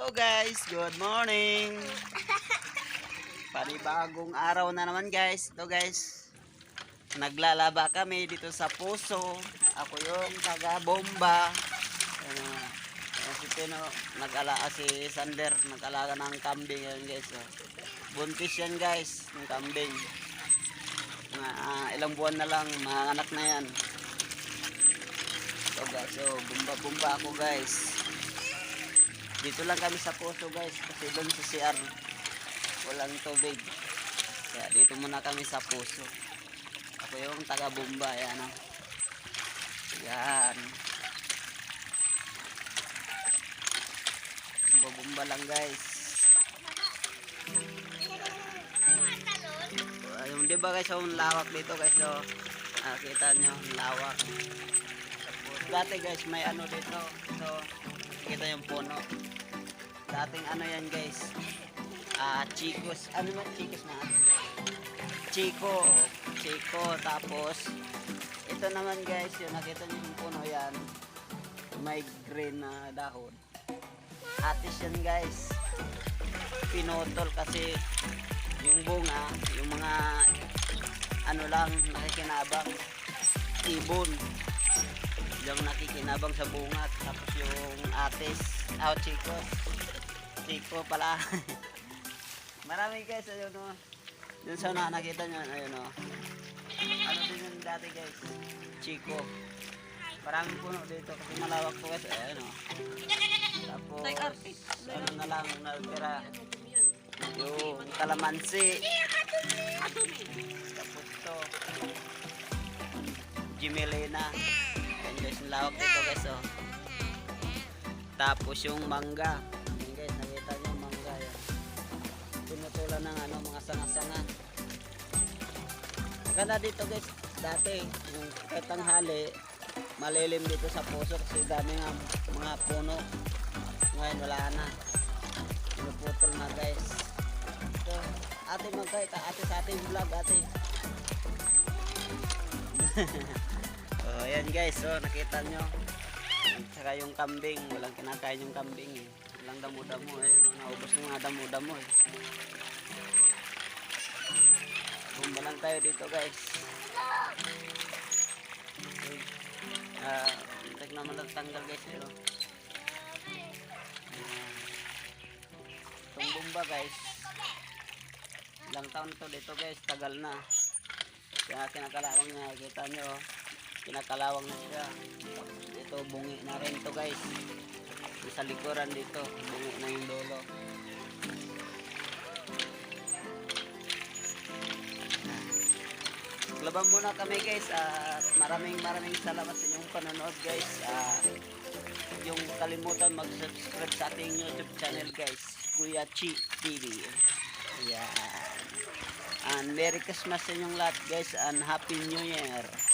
Hello guys, good morning. Panibagong araw na naman guys. Ito guys. Naglalaba kami dito sa puso. Ako yung taga bomba. Ano, ano si Pino, nag-alaga si Sander, nag-alaga ng kambing yan guys. Oh. Buntis yan guys, ng kambing. Ah, ilang buwan na lang, mga anak na yan. Ito guys, so bumba-bumba ako guys. Dito lang kami sa puso guys kasi doon sa CR walang tubig. Kaya dito muna kami sa puso. Ako yung taga Bumba, yan o. Yan. Bumba lang guys. Ayun, di ba guys, yung lawak dito guys, so, nakita nyo, ang lawak. Tapos, dati guys, may ano dito, so. Dating ano yan guys, ah, chicos, ano man chicos na? Chico, Chico, tapos, ito naman guys, yung nakita nyo yung puno yan, may green na dahon. Atis yan guys, pinutol kasi yung bunga, yung mga ano lang nakikinabang ibon. Yung nakikinabang sa bunga tapos yung atis. Oh chico pala. Marami guys ayun o dun sa na nakita nyo ayun o ano din yung dati guys? Chico. Maraming puno dito kasi malawak po guys. Ayun o tapos ano na lang natira yung kalamansi. Tapos to. Jimelena. Yan guys yung lawak dito guys oh. Tapos yung mangga ano mga sanga-sanga maganda dito guys dati yung kahit tanghali malilim dito sa puso kasi dami nga mga puno. Ngayon wala na. Pinuputol na guys. So ate magkay ate sa ating vlog ate. Oh ayan guys. So nakita nyo saka yung kambing. Walang kinakain yung kambing eh. Walang damo-damo eh. Naubos ng mga damo-damo eh. Bumba lang tayo dito guys. Ah uh, naman natanggal guys eh oh. Ayan. itong bumba guys. Ilang taon to dito guys. Tagal na. Kaya kinakalawang niya kita nyo oh. kinakalawang na siya bungi na rin to guys. Sa likuran dito bungi na yung lolo Laban muna kami guys at maraming maraming salamat sa inyong panonood guys. Ah, yung kalimutan mag-subscribe sa ating YouTube channel guys. Kuya Chi TV Yan And Merry Christmas sa inyong lahat guys and Happy New Year